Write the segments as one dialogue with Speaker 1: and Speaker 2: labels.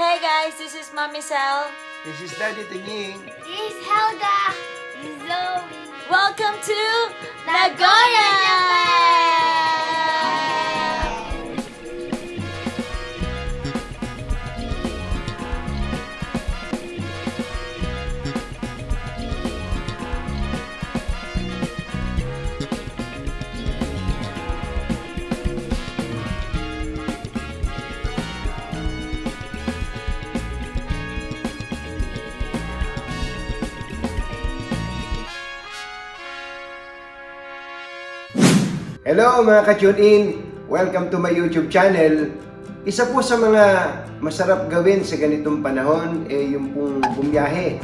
Speaker 1: Hey guys, this is Mommy Sal.
Speaker 2: This is Daddy Tinging.
Speaker 3: This is Helga. This is Zoe.
Speaker 1: Welcome to Nagoya!
Speaker 2: Hello mga ka-tune in! Welcome to my YouTube channel. Isa po sa mga masarap gawin sa ganitong panahon eh yung pong bumiyahe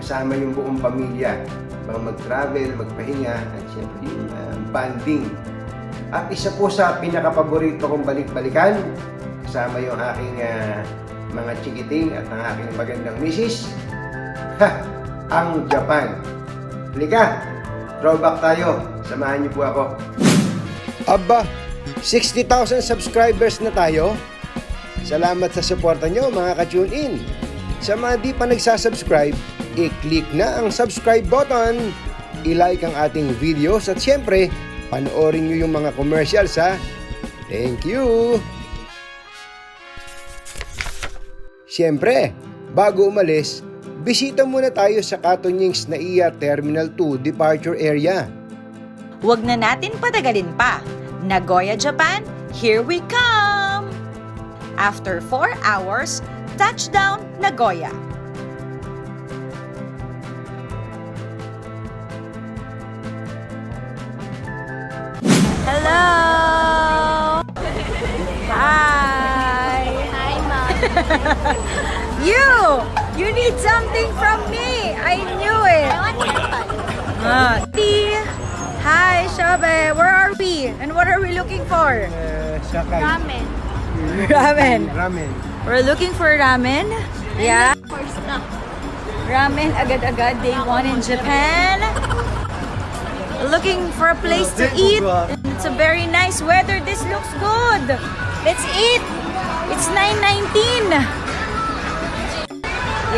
Speaker 2: kasama yung buong pamilya. Mga mag-travel, magpahinga at syempre yung ah, bonding. At isa po sa pinakapaborito kong balik-balikan kasama yung aking ah, mga chikiting at ang aking magandang misis. Ha! Ang Japan. Halika, throwback tayo. Samahan niyo po ako. Aba, 60,000 subscribers na tayo. Salamat sa suporta nyo mga ka-tune in. Sa mga di pa nagsasubscribe, i-click na ang subscribe button, i-like ang ating videos at syempre, panoorin nyo yung mga commercials ha. Thank you! Siyempre, bago umalis, bisita muna tayo sa Katonyings Naiya Terminal 2 Departure Area.
Speaker 1: Huwag na natin patagalin pa. Nagoya, Japan, here we come! After 4 hours, touchdown Nagoya. Hello! Hi!
Speaker 3: Hi, Mom.
Speaker 1: You! You need something from me! I knew it!
Speaker 3: I want.
Speaker 1: Ah. Hi, Shabe. Where are we? And what are we looking for?
Speaker 2: Uh, sakay.
Speaker 3: Ramen.
Speaker 1: Ramen.
Speaker 2: Ramen.
Speaker 1: We're looking for ramen. Yeah.
Speaker 3: For snack.
Speaker 1: Ramen agad-agad day one in Japan. Looking for a place to eat. It's a very nice weather. This looks good. Let's eat. It's 9.19.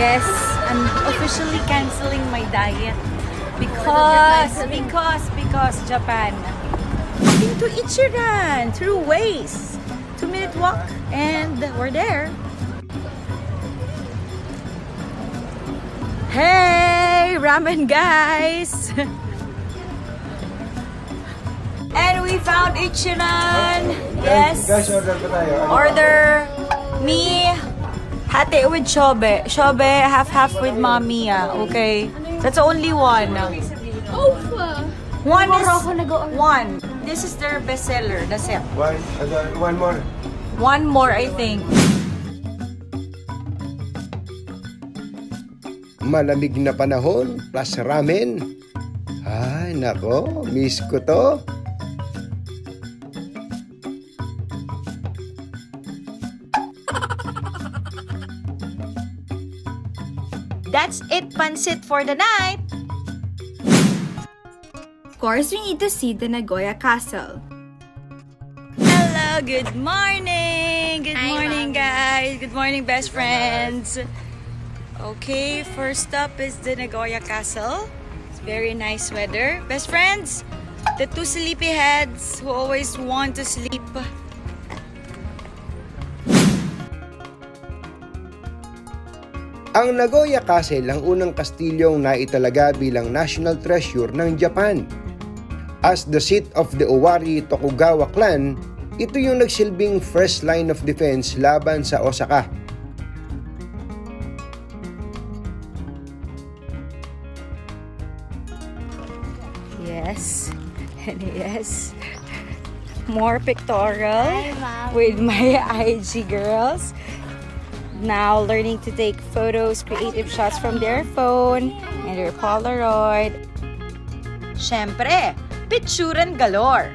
Speaker 1: Yes, I'm officially canceling my diet. Because, because, because Japan. To Ichiran through Waze. Two minute walk and we're there. Hey, ramen guys! and we found Ichiran. Yes.
Speaker 2: Order.
Speaker 1: Order me hati with shobe. Shobe half half with mamiya. Okay. That's only one.
Speaker 3: Oh, uh,
Speaker 1: One is one. This is their bestseller. That's it.
Speaker 2: One, ano, one more.
Speaker 1: One more, I think.
Speaker 2: Malamig na panahon plus ramen. Ay, nako, miss ko to.
Speaker 1: It, for the night.
Speaker 4: Of course, we need to see the Nagoya Castle.
Speaker 1: Hello, good morning. Good
Speaker 3: Hi,
Speaker 1: morning,
Speaker 3: Mommy.
Speaker 1: guys. Good morning, best friends. Okay, first up is the Nagoya Castle. It's very nice weather. Best friends, the two sleepy heads who always want to sleep.
Speaker 2: Ang Nagoya Castle ang unang kastilyong naitalaga bilang national treasure ng Japan. As the seat of the Owari Tokugawa clan, ito yung nagsilbing first line of defense laban sa Osaka.
Speaker 1: Yes, and yes, more pictorial
Speaker 3: Hi,
Speaker 1: with my IG girls. Now learning to take photos, creative shots from their phone and their Polaroid. Siyempre, picturean galore.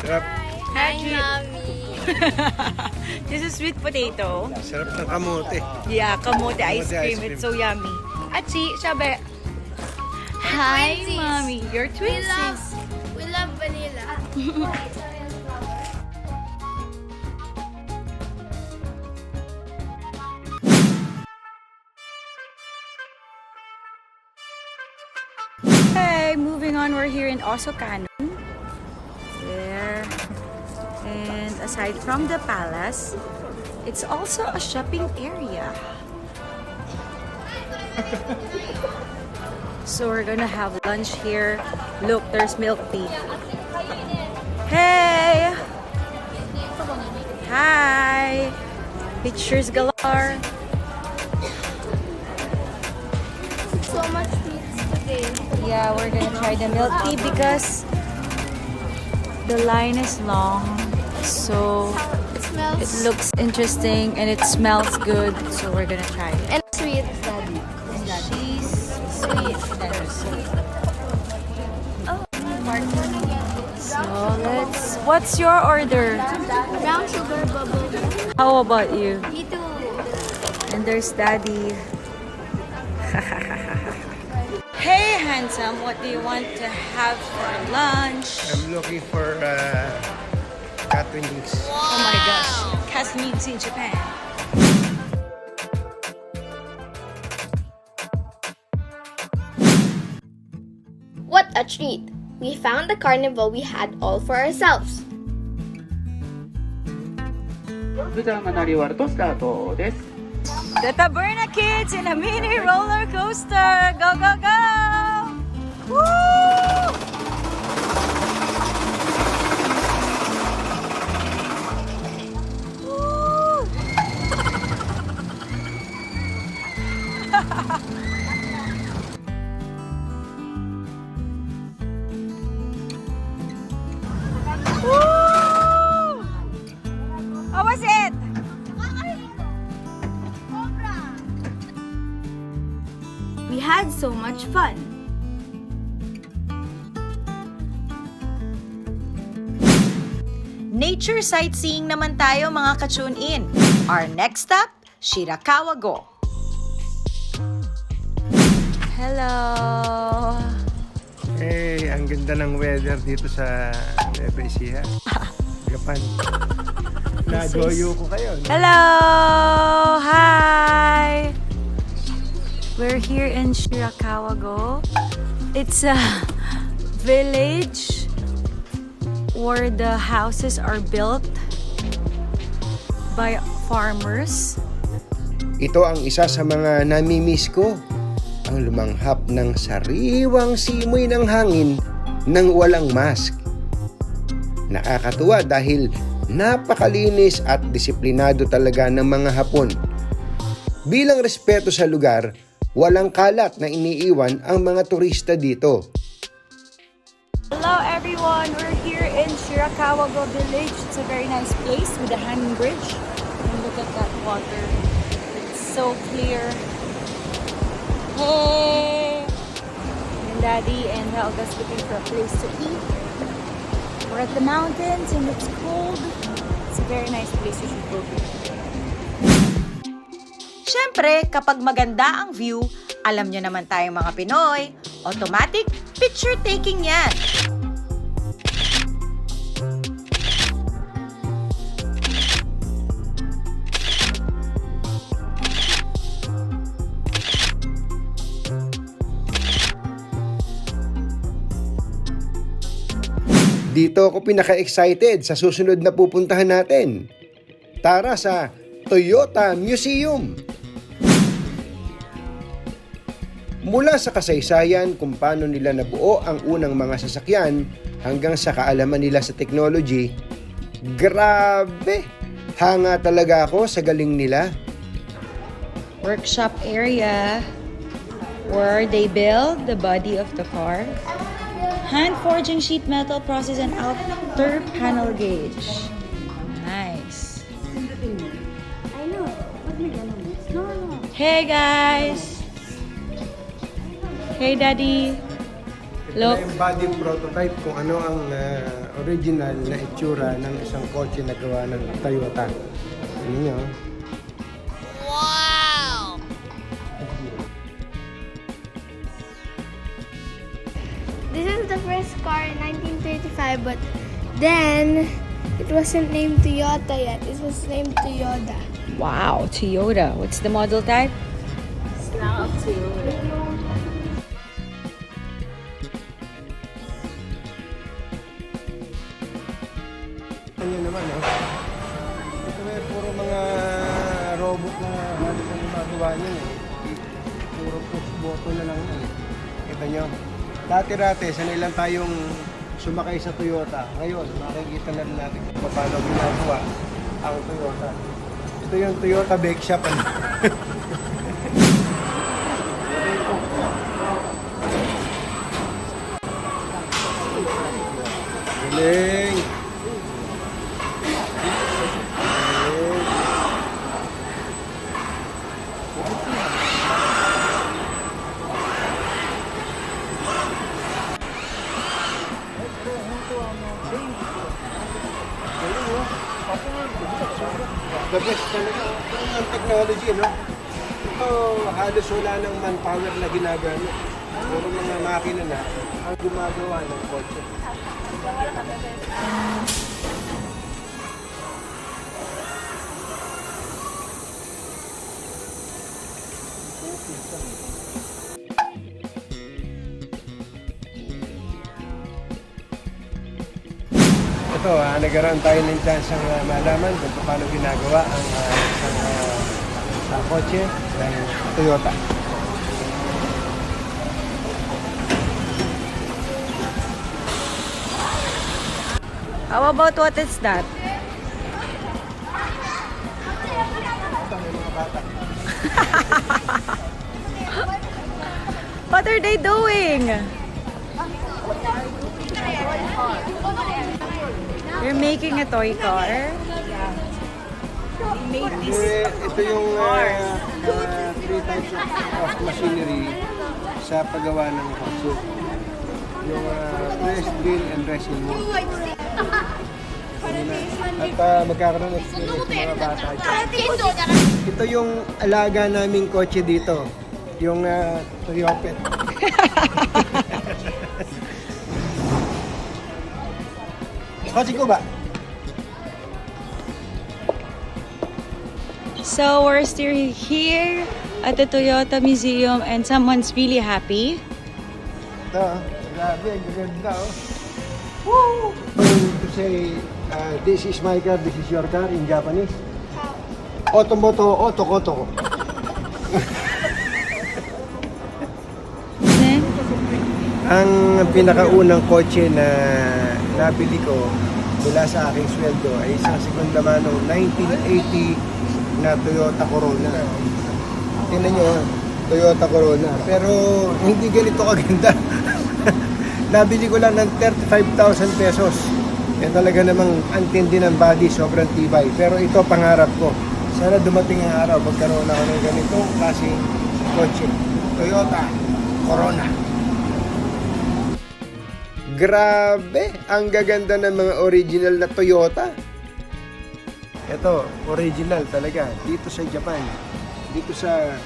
Speaker 2: Sarap.
Speaker 3: Hi, mommy.
Speaker 1: This is sweet potato.
Speaker 2: Sarap ng kamote.
Speaker 1: Yeah, kamote ice
Speaker 2: Kamote ice
Speaker 1: cream.
Speaker 2: cream.
Speaker 1: It's so yummy. Achi, sabi, Hi,
Speaker 3: twinsies.
Speaker 1: mommy. You're
Speaker 3: We love,
Speaker 1: twinsies.
Speaker 3: we love vanilla.
Speaker 1: Hey, moving on, we're here in Osocanon. Aside from the palace, it's also a shopping area. so we're gonna have lunch here. Look, there's milk tea. Hey! Hi! Pictures galore.
Speaker 3: So much today.
Speaker 1: Yeah, we're gonna try the milk tea because the line is long. So
Speaker 3: It smells
Speaker 1: it looks interesting and it smells good. So we're gonna try it.
Speaker 3: and sweet, Daddy.
Speaker 1: She's sweet. That's sweet.
Speaker 3: Oh,
Speaker 1: So let's. What's your order?
Speaker 3: brown sugar bubble.
Speaker 1: How about you?
Speaker 3: Me too.
Speaker 1: And there's daddy. hey, handsome. What do you want to have for lunch?
Speaker 2: I'm looking for uh, cat wings.
Speaker 1: Oh my gosh. Cast in Japan.
Speaker 3: What a treat! We found the carnival we had all for ourselves.
Speaker 5: 普段がなり終わるとスタートです。
Speaker 1: The Taberna Kids in a mini roller coaster. Go, go, go! Woo!
Speaker 4: We had so much fun.
Speaker 1: Nature sightseeing naman tayo mga ka-tune in. Our next stop, Shirakawa Go. Hello.
Speaker 2: Eh, ang ganda ng weather dito sa Nueva Ecija. Japan. Nagoyo ko kayo. no?
Speaker 1: Hello. Hi. We're here in Shirakawa Go. It's a village where the houses are built by farmers.
Speaker 2: Ito ang isa sa mga namimiss ko. Ang lumanghap ng sariwang simoy ng hangin nang walang mask. Nakakatuwa dahil napakalinis at disiplinado talaga ng mga Hapon. Bilang respeto sa lugar, walang kalat na iniiwan ang mga turista dito.
Speaker 1: Hello everyone, we're here in Shirakawa Go Village. It's a very nice place with a hanging bridge. And look at that water. It's so clear. Hey! And Daddy and Helga's looking for a place to eat. We're at the mountains and it's cold. It's a very nice place you should go to. Siyempre, kapag maganda ang view, alam nyo naman tayong mga Pinoy, automatic picture taking yan.
Speaker 2: Dito ako pinaka-excited sa susunod na pupuntahan natin. Tara sa Toyota Museum. Mula sa kasaysayan kung paano nila nabuo ang unang mga sasakyan hanggang sa kaalaman nila sa technology, grabe! Hanga talaga ako sa galing nila.
Speaker 1: workshop area where they build the body of the car. Hand forging sheet metal process and outer panel gauge. Nice. Hey guys. Hey daddy. Look.
Speaker 2: Ito na yung body prototype kung ano ang ah, original na itsura ng isang kotse na gawa ng Toyota. Ano nyo?
Speaker 4: This is the first car in 1935, but then it wasn't named Toyota yet. It was named Toyota.
Speaker 1: Wow, Toyota. What's the model type?
Speaker 2: Ano naman, no? Ito may puro mga robot na halos ang gumagawa niyan eh. Puro push button na lang yan. Kita nyo? Dati-dati, sanay lang tayong sumakay sa Toyota. Ngayon, makikita na natin kung paano ginagawa ang Toyota. Ito yung Toyota Bake Shop. Ano? Galing! Talaga. Ang technology, no? Ito, halos wala ng manpower na ginagamit. Puro mga makina na ang gumagawa ng kotse. Ito, ah, nagkaroon tayo ng chance ang ah, malaman kung paano ginagawa ang ah, isang ah, sa kotse ng Toyota.
Speaker 1: How about what is that? what are they doing? You're making a toy car? We made this
Speaker 2: ito yung ah, ah, three types of, of machinery sa paggawa ng kotse. Yung uh, press, drill, and resin mold. At ah, magkakaroon ng experience ng mga bata. Ito yung alaga naming kotse dito. Yung uh, Toyopet. kotse ko ba?
Speaker 1: So we're still here at the Toyota Museum and someone's really happy.
Speaker 2: Ito, grabe, ang gaganda oh. Woo! To say, uh, this is my car, this is your car in Japanese. Otomoto, otokotoko.
Speaker 1: Then,
Speaker 2: Ang pinakaunang kotse na nabili ko mula sa aking sweldo ay isang segunda manong 1980 na Toyota Corona. Tingnan nyo, Toyota Corona. Pero hindi ganito kaganda. nabili ko lang ng 35,000 pesos. Eh talaga namang antindi ng body, sobrang tibay. Pero ito pangarap ko. Sana dumating ang araw, magkaroon ako ng ganitong klaseng kotse. Toyota Corona. Grabe! Ang gaganda ng mga original na Toyota. Ito, original talaga. Dito sa Japan. Dito sa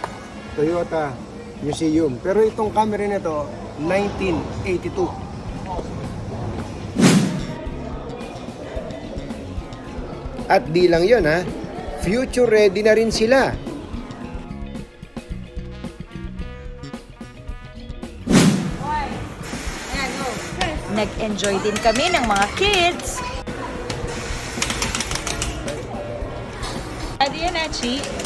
Speaker 2: Toyota Museum. Pero itong camera na to, 1982. At di lang yon ha, future ready na rin sila.
Speaker 1: Nag-enjoy din kami ng mga kids. Adi yan, Achi.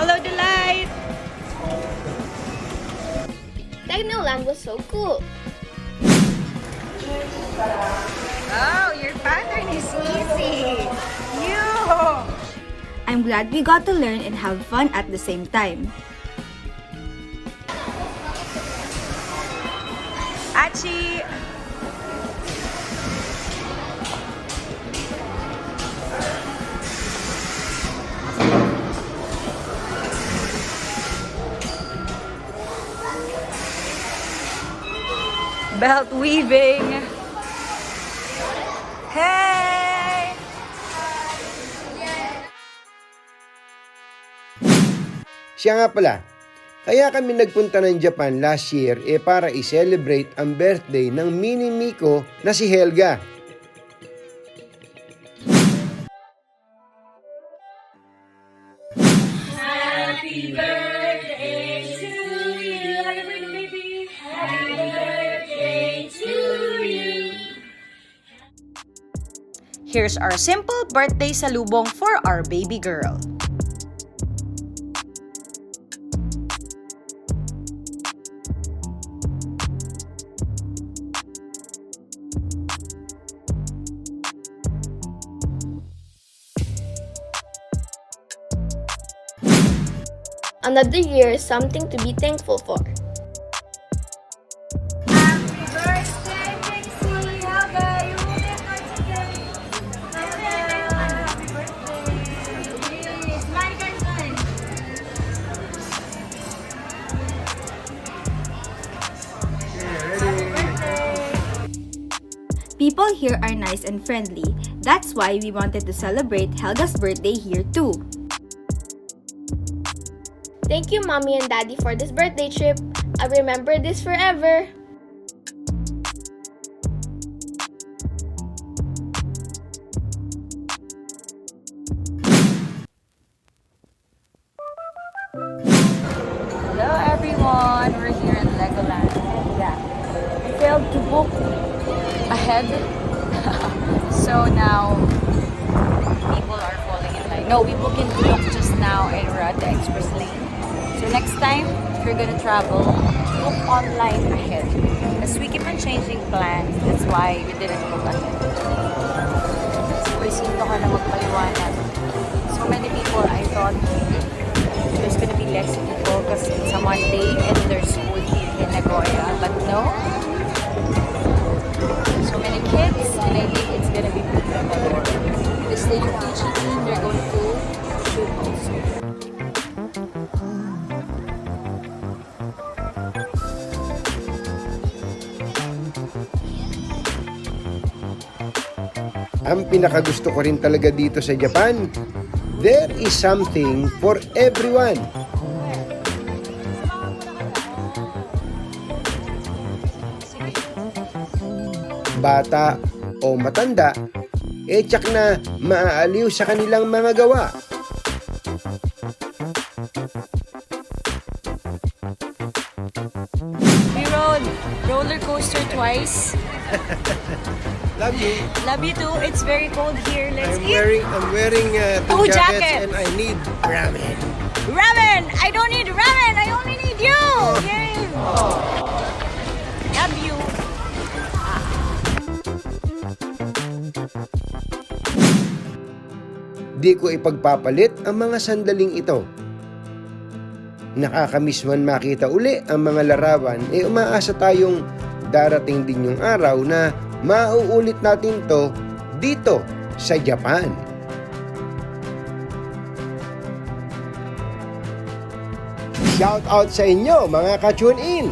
Speaker 1: Follow the light.
Speaker 3: Technoland was so cool.
Speaker 1: Wow, your pattern is easy. You.
Speaker 6: I'm glad we got to learn and have fun at the same time.
Speaker 1: Achi, Belt weaving. Hey!
Speaker 2: Siya nga pala, kaya kami nagpunta ng Japan last year eh para i-celebrate ang birthday ng mini Miko na si Helga.
Speaker 1: Here's our simple birthday salubong for our baby girl.
Speaker 3: Another year is something to be thankful for.
Speaker 6: People here are nice and friendly. That's why we wanted to celebrate Helga's birthday here too.
Speaker 3: Thank you, Mommy and Daddy, for this birthday trip. I'll remember this forever.
Speaker 1: Hello everyone, we're here in Legoland. Yeah, we failed to book ahead, so now people are falling in line. No, we booked in Bulok just now and we're at the express lane. So next time, if you're gonna travel, book online ahead. As we keep on changing plans, that's why we didn't book ahead. Magpaliwanag. So many people, I thought there's gonna be less people because it's a Monday and there's school in Nagoya. But no. And I think it's gonna be beautiful. The state of teaching, they're going to shoot also.
Speaker 2: Ang pinakagusto ko rin talaga dito sa Japan, there is something for everyone. Bata o matanda, eh tsak na maaaliw sa kanilang mga gawa.
Speaker 1: We rode roller coaster twice.
Speaker 2: Love you.
Speaker 1: Love you too. It's very cold here. Let's
Speaker 2: I'm
Speaker 1: eat
Speaker 2: wearing, I'm wearing uh,
Speaker 1: Two
Speaker 2: two jackets,
Speaker 1: jackets.
Speaker 2: and I need ramen.
Speaker 1: ramen. I don't need ramen. I only need you. Yay. Love you.
Speaker 2: Di ko ipagpapalit ang mga sandaling ito. Nakakamiss man makita uli ang mga larawan, e umaasa tayong darating din yung araw na mauulit natin to dito sa Japan. Shout out sa inyo mga ka-tune in!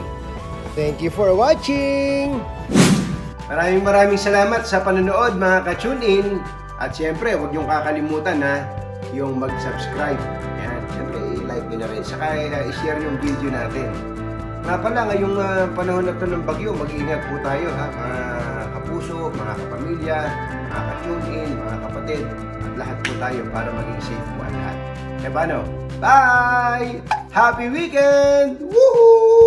Speaker 2: Thank you for watching! Maraming maraming salamat sa panonood mga ka-tune in. At siyempre, huwag niyong kakalimutan na yung mag-subscribe. Yan. Siyempre, i-like niyo na rin. Saka uh, i-share yung video natin. Nga pala, ngayong uh, panahon na ito ng bagyo, mag-iingat po tayo ha, mga kapuso, mga kapamilya, mga ka-tune in, mga kapatid, at lahat po tayo para maging safe po ang lahat. Kaya paano? Bye! Happy weekend! Woohoo!